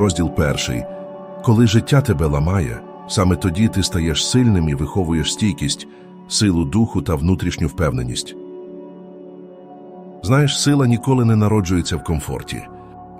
Розділ перший. Коли життя тебе ламає, саме тоді ти стаєш сильним і виховуєш стійкість, силу духу та внутрішню впевненість. Знаєш, сила ніколи не народжується в комфорті.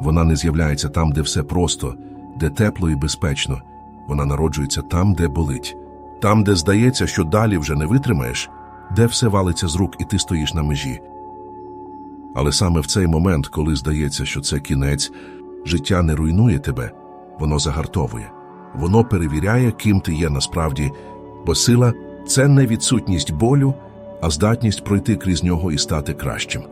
Вона не з'являється там, де все просто, де тепло і безпечно. Вона народжується там, де болить, там, де здається, що далі вже не витримаєш, де все валиться з рук і ти стоїш на межі. Але саме в цей момент, коли здається, що це кінець, життя не руйнує тебе, воно загартовує, воно перевіряє, ким ти є насправді, бо сила це не відсутність болю, а здатність пройти крізь нього і стати кращим.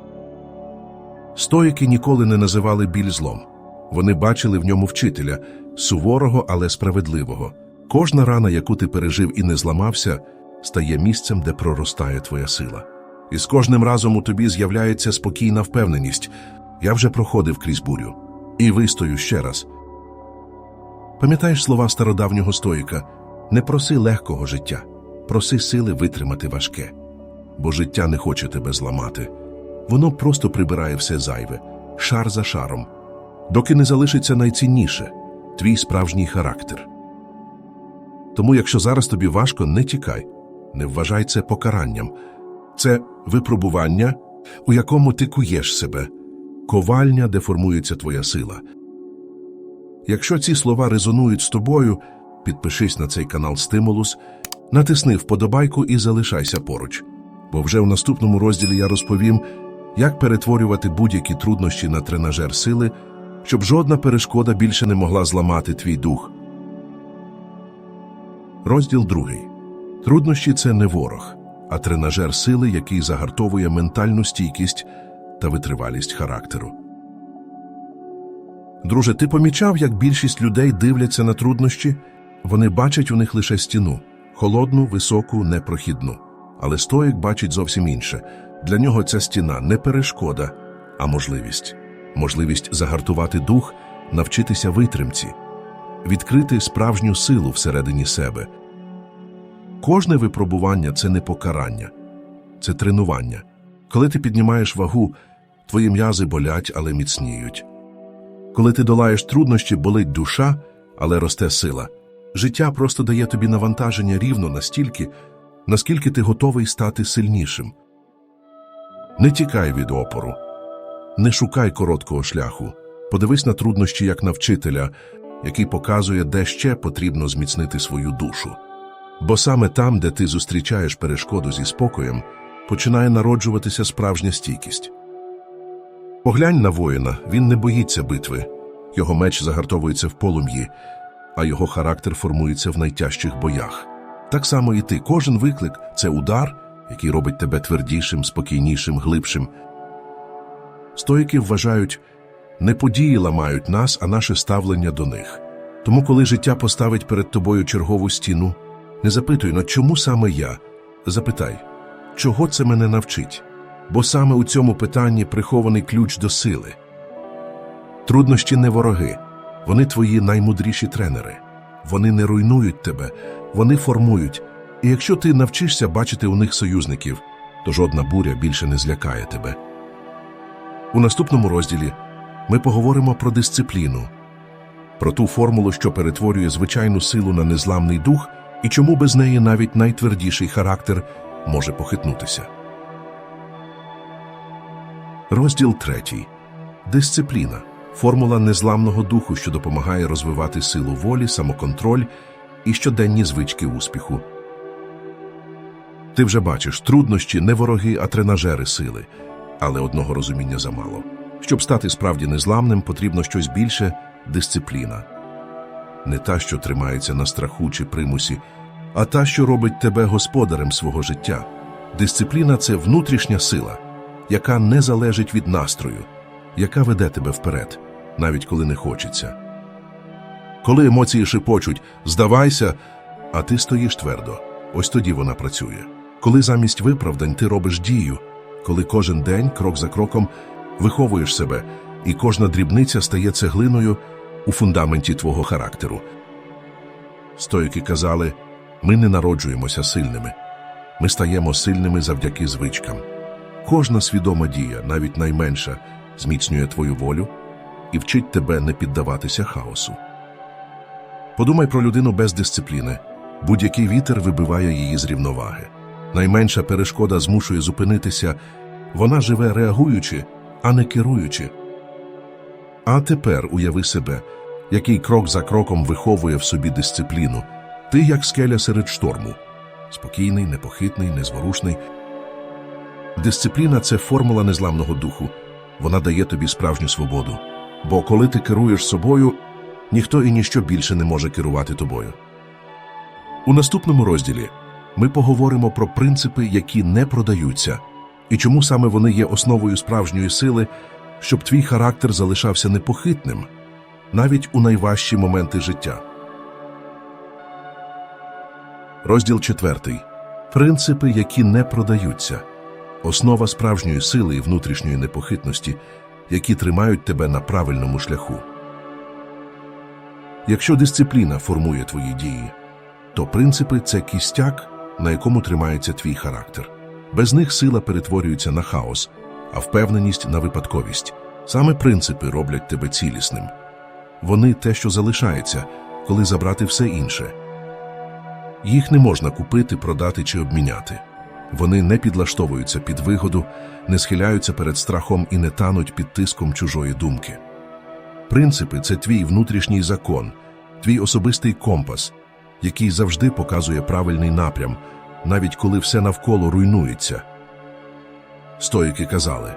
Стоїки ніколи не називали біль злом. Вони бачили в ньому вчителя, суворого, але справедливого. Кожна рана, яку ти пережив і не зламався, стає місцем, де проростає твоя сила. І з кожним разом у тобі з'являється спокійна впевненість. Я вже проходив крізь бурю. І вистою ще раз. Пам'ятаєш слова стародавнього стоїка не проси легкого життя, проси сили витримати важке, бо життя не хоче тебе зламати. Воно просто прибирає все зайве, шар за шаром, доки не залишиться найцінніше твій справжній характер. Тому, якщо зараз тобі важко, не тікай, не вважай це покаранням. Це випробування, у якому ти куєш себе, ковальня, де формується твоя сила. Якщо ці слова резонують з тобою, підпишись на цей канал Стимулус, натисни вподобайку і залишайся поруч. Бо вже в наступному розділі я розповім, як перетворювати будь-які труднощі на тренажер сили, щоб жодна перешкода більше не могла зламати твій дух. Розділ другий. Труднощі це не ворог, а тренажер сили, який загартовує ментальну стійкість та витривалість характеру. Друже, ти помічав, як більшість людей дивляться на труднощі? Вони бачать у них лише стіну холодну, високу, непрохідну. Але стоїк бачить зовсім інше. Для нього ця стіна не перешкода, а можливість. Можливість загартувати дух, навчитися витримці, відкрити справжню силу всередині себе. Кожне випробування це не покарання, це тренування. Коли ти піднімаєш вагу, твої м'язи болять, але міцніють. Коли ти долаєш труднощі, болить душа, але росте сила. Життя просто дає тобі навантаження рівно настільки, наскільки ти готовий стати сильнішим. Не тікай від опору, не шукай короткого шляху. Подивись на труднощі як на вчителя, який показує, де ще потрібно зміцнити свою душу. Бо саме там, де ти зустрічаєш перешкоду зі спокоєм, починає народжуватися справжня стійкість. Поглянь на воїна, він не боїться битви, його меч загартовується в полум'ї, а його характер формується в найтяжчих боях. Так само і ти, кожен виклик це удар, який робить тебе твердішим, спокійнішим, глибшим. Стоїки вважають, не події ламають нас, а наше ставлення до них. Тому, коли життя поставить перед тобою чергову стіну, не запитуй, на чому саме я? Запитай, чого це мене навчить? Бо саме у цьому питанні прихований ключ до сили. Труднощі не вороги, вони твої наймудріші тренери. Вони не руйнують тебе, вони формують. І якщо ти навчишся бачити у них союзників, то жодна буря більше не злякає тебе. У наступному розділі ми поговоримо про дисципліну, про ту формулу, що перетворює звичайну силу на незламний дух, і чому без неї навіть найтвердіший характер може похитнутися. Розділ третій. Дисципліна формула незламного духу, що допомагає розвивати силу волі, самоконтроль і щоденні звички успіху. Ти вже бачиш труднощі не вороги, а тренажери сили, але одного розуміння замало. Щоб стати справді незламним, потрібно щось більше дисципліна. Не та, що тримається на страху чи примусі, а та, що робить тебе господарем свого життя. Дисципліна це внутрішня сила, яка не залежить від настрою, яка веде тебе вперед, навіть коли не хочеться. Коли емоції шипочуть, здавайся, а ти стоїш твердо. Ось тоді вона працює. Коли замість виправдань ти робиш дію, коли кожен день, крок за кроком, виховуєш себе, і кожна дрібниця стає цеглиною у фундаменті твого характеру. Стоїки казали, ми не народжуємося сильними, ми стаємо сильними завдяки звичкам. Кожна свідома дія, навіть найменша, зміцнює твою волю і вчить тебе не піддаватися хаосу. Подумай про людину без дисципліни. Будь-який вітер вибиває її з рівноваги. Найменша перешкода змушує зупинитися. Вона живе реагуючи, а не керуючи. А тепер уяви себе, який крок за кроком виховує в собі дисципліну. Ти як скеля серед шторму. Спокійний, непохитний, незворушний. Дисципліна це формула незламного духу. Вона дає тобі справжню свободу. Бо коли ти керуєш собою, ніхто і ніщо більше не може керувати тобою. У наступному розділі ми поговоримо про принципи, які не продаються, і чому саме вони є основою справжньої сили, щоб твій характер залишався непохитним навіть у найважчі моменти життя. Розділ четвертий. Принципи, які не продаються. Основа справжньої сили і внутрішньої непохитності, які тримають тебе на правильному шляху. Якщо дисципліна формує твої дії, то принципи це кістяк, на якому тримається твій характер. Без них сила перетворюється на хаос, а впевненість на випадковість. Саме принципи роблять тебе цілісним. Вони те, що залишається, коли забрати все інше. Їх не можна купити, продати чи обміняти. Вони не підлаштовуються під вигоду, не схиляються перед страхом і не тануть під тиском чужої думки. Принципи це твій внутрішній закон, твій особистий компас, який завжди показує правильний напрям, навіть коли все навколо руйнується. Стоїки казали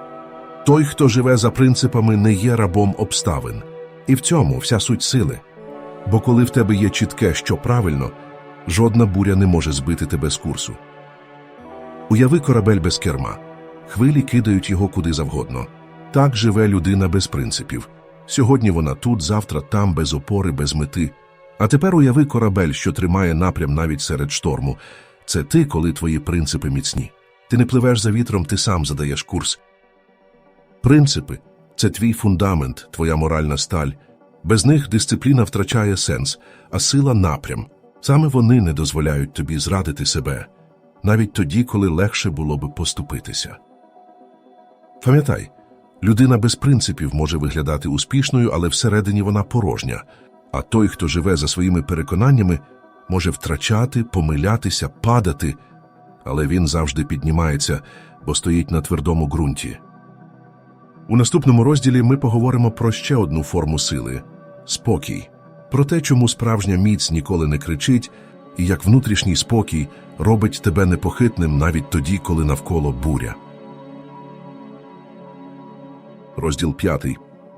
той, хто живе за принципами, не є рабом обставин. І в цьому вся суть сили. Бо коли в тебе є чітке, що правильно, жодна буря не може збити тебе з курсу. Уяви корабель без керма. Хвилі кидають його куди завгодно. Так живе людина без принципів. Сьогодні вона тут, завтра там, без опори, без мети. А тепер уяви корабель, що тримає напрям навіть серед шторму. Це ти, коли твої принципи міцні. Ти не пливеш за вітром, ти сам задаєш курс. Принципи це твій фундамент, твоя моральна сталь. Без них дисципліна втрачає сенс, а сила напрям. Саме вони не дозволяють тобі зрадити себе, навіть тоді, коли легше було би поступитися. Пам'ятай, людина без принципів може виглядати успішною, але всередині вона порожня, а той, хто живе за своїми переконаннями, може втрачати, помилятися, падати, але він завжди піднімається, бо стоїть на твердому ґрунті. У наступному розділі ми поговоримо про ще одну форму сили спокій, про те, чому справжня міць ніколи не кричить, і як внутрішній спокій робить тебе непохитним навіть тоді, коли навколо буря. Розділ 5.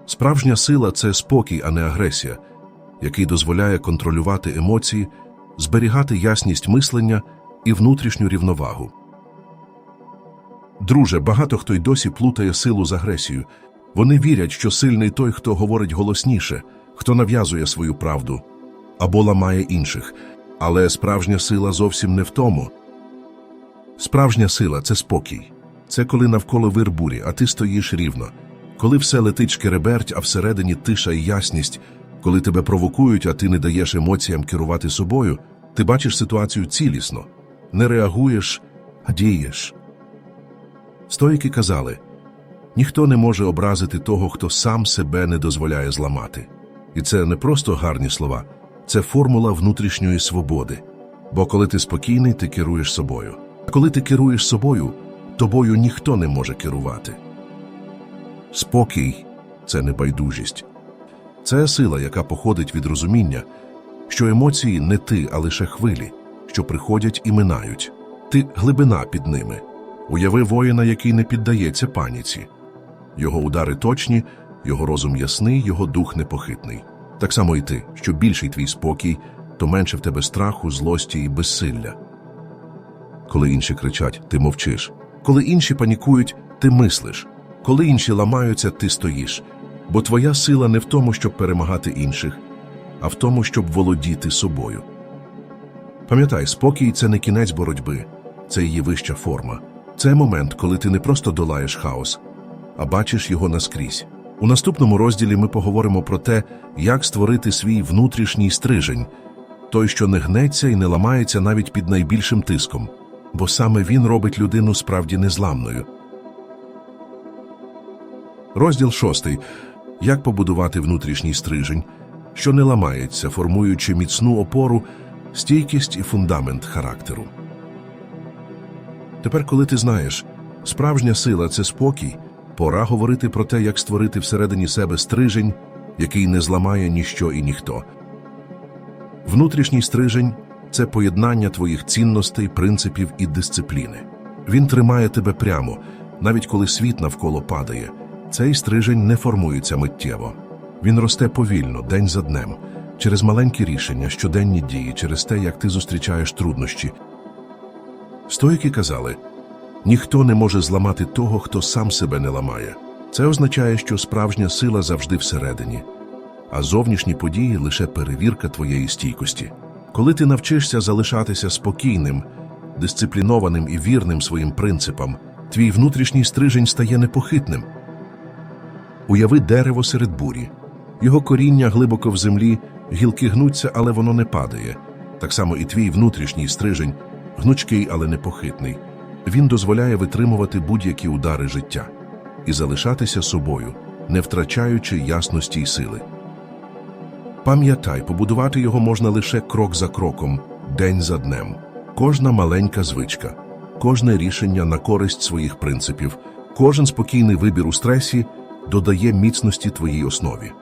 Справжня сила це спокій, а не агресія, який дозволяє контролювати емоції, зберігати ясність мислення і внутрішню рівновагу. Друже, багато хто й досі плутає силу з агресією. Вони вірять, що сильний той, хто говорить голосніше, хто нав'язує свою правду або ламає інших. Але справжня сила зовсім не в тому. Справжня сила це спокій. Це коли навколо вир бурі, а ти стоїш рівно. Коли все летить шкереберть, а всередині тиша і ясність, коли тебе провокують, а ти не даєш емоціям керувати собою, ти бачиш ситуацію цілісно, не реагуєш, а дієш. Стоїки казали, ніхто не може образити того, хто сам себе не дозволяє зламати. І це не просто гарні слова, це формула внутрішньої свободи. Бо коли ти спокійний, ти керуєш собою. А коли ти керуєш собою, тобою ніхто не може керувати. Спокій це не байдужість. Це сила, яка походить від розуміння, що емоції не ти, а лише хвилі, що приходять і минають. Ти глибина під ними. Уяви воїна, який не піддається паніці. Його удари точні, його розум ясний, його дух непохитний. Так само і ти, що більший твій спокій, то менше в тебе страху, злості і безсилля. Коли інші кричать, ти мовчиш. Коли інші панікують, ти мислиш. Коли інші ламаються, ти стоїш. Бо твоя сила не в тому, щоб перемагати інших, а в тому, щоб володіти собою. Пам'ятай, спокій це не кінець боротьби, це її вища форма. Це момент, коли ти не просто долаєш хаос, а бачиш його наскрізь. У наступному розділі ми поговоримо про те, як створити свій внутрішній стрижень, той, що не гнеться і не ламається навіть під найбільшим тиском, бо саме він робить людину справді незламною. Розділ шостий. Як побудувати внутрішній стрижень, що не ламається, формуючи міцну опору, стійкість і фундамент характеру. Тепер, коли ти знаєш, справжня сила це спокій, пора говорити про те, як створити всередині себе стрижень, який не зламає ніщо і ніхто. Внутрішній стрижень це поєднання твоїх цінностей, принципів і дисципліни. Він тримає тебе прямо, навіть коли світ навколо падає. Цей стрижень не формується миттєво. Він росте повільно, день за днем, через маленькі рішення, щоденні дії, через те, як ти зустрічаєш труднощі. Стоїки казали, ніхто не може зламати того, хто сам себе не ламає. Це означає, що справжня сила завжди всередині, а зовнішні події лише перевірка твоєї стійкості. Коли ти навчишся залишатися спокійним, дисциплінованим і вірним своїм принципам, твій внутрішній стрижень стає непохитним. Уяви дерево серед бурі. Його коріння глибоко в землі, гілки гнуться, але воно не падає. Так само і твій внутрішній стрижень гнучкий, але непохитний. Він дозволяє витримувати будь-які удари життя і залишатися собою, не втрачаючи ясності й сили. Пам'ятай, побудувати його можна лише крок за кроком, день за днем. Кожна маленька звичка, кожне рішення на користь своїх принципів, кожен спокійний вибір у стресі додає міцності твоїй основі.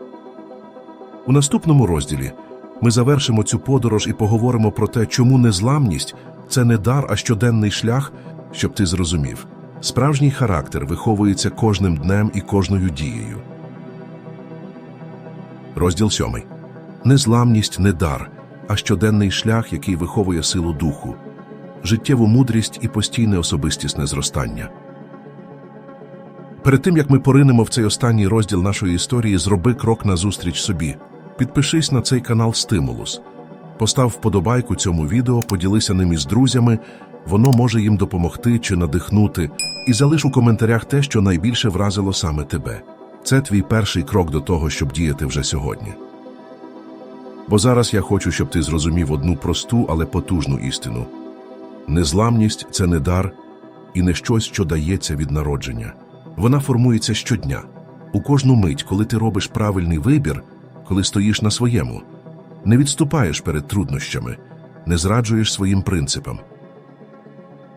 У наступному розділі ми завершимо цю подорож і поговоримо про те, чому незламність це не дар, а щоденний шлях, щоб ти зрозумів. Справжній характер виховується кожним днем і кожною дією. Розділ сьомий. Незламність не дар, а щоденний шлях, який виховує силу духу, життєву мудрість і постійне особистісне зростання. Перед тим як ми поринемо в цей останній розділ нашої історії, зроби крок назустріч собі. Підпишись на цей канал Стимулус. Постав вподобайку цьому відео, поділися ним із друзями, воно може їм допомогти чи надихнути, і залиш у коментарях те, що найбільше вразило саме тебе. Це твій перший крок до того, щоб діяти вже сьогодні. Бо зараз я хочу, щоб ти зрозумів одну просту, але потужну істину. Незламність це не дар і не щось, що дається від народження. Вона формується щодня, у кожну мить, коли ти робиш правильний вибір, коли стоїш на своєму, не відступаєш перед труднощами, не зраджуєш своїм принципам.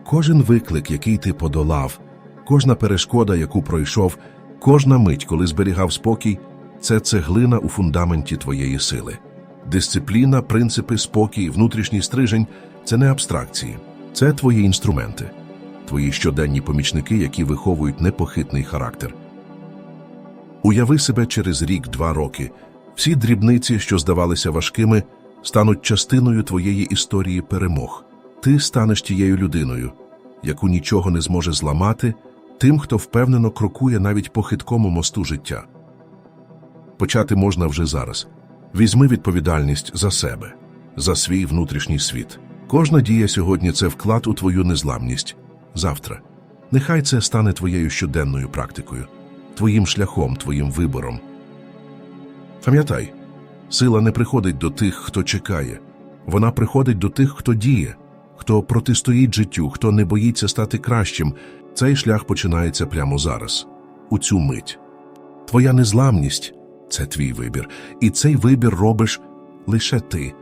Кожен виклик, який ти подолав, кожна перешкода, яку пройшов, кожна мить, коли зберігав спокій, це цеглина у фундаменті твоєї сили. Дисципліна, принципи, спокій, внутрішній стрижень це не абстракції, це твої інструменти, твої щоденні помічники, які виховують непохитний характер. Уяви себе через рік-два роки. Всі дрібниці, що здавалися важкими, стануть частиною твоєї історії перемог. Ти станеш тією людиною, яку нічого не зможе зламати, тим, хто впевнено крокує навіть по хиткому мосту життя. Почати можна вже зараз. Візьми відповідальність за себе, за свій внутрішній світ. Кожна дія сьогодні це вклад у твою незламність. Завтра. Нехай це стане твоєю щоденною практикою, твоїм шляхом, твоїм вибором. Пам'ятай, сила не приходить до тих, хто чекає, вона приходить до тих, хто діє, хто протистоїть життю, хто не боїться стати кращим. Цей шлях починається прямо зараз, у цю мить. Твоя незламність це твій вибір, і цей вибір робиш лише ти.